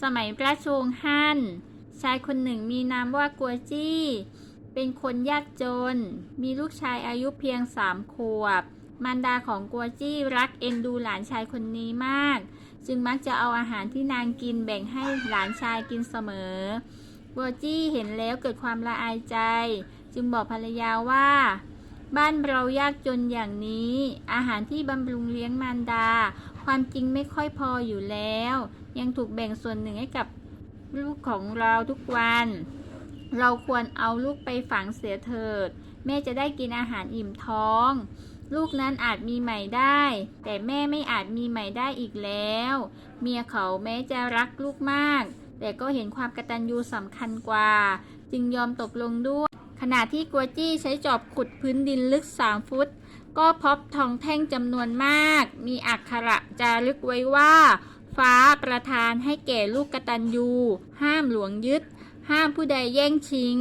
สมัยราชวงศ์ฮั่น ชายคนหนึ่งมีนามว่ากัวจี้ เป็นคนยากจน มีลูกชายอายุเพียงสามขวบ มารดาของกัวจี้รักเอ็นดูหลานชายคนนี้มาก จึงมักจะเอาอาหารที่นางกินแบ่งให้หลานชายกินเสมอ กัวจี้เห็นแล้วเกิดความละอายใจ จึงบอกภรรยาว่า บ้านเรายากจนอย่างนี้ อาหารที่บำรุงเลี้ยงมารดา ความจริงไม่ค่อยพออยู่แล้ว ยังถูกแบ่งส่วนหนึ่งให้กับลูกของเราทุกวัน เราควรเอาลูกไปฝังเสียเถิด แม่จะได้กินอาหารอิ่มท้อง ลูกนั้นอาจมีใหม่ได้ แต่แม่ไม่อาจมีใหม่ได้อีกแล้ว เมียเขาแม้จะรักลูกมาก แต่ก็เห็นความกตัญญูสำคัญกว่า จึงยอมตกลงด้วย ขณะที่กัวจี้ใช้จอบขุดพื้นดินลึก 3 ฟุต ก็พบทองแท่งจำนวนมาก มีอักขระจารึกไว้ว่า ฟ้าประทานให้แก่ลูกกตัญญูห้ามหลวงยึด ห้ามผู้ใดแย่งชิง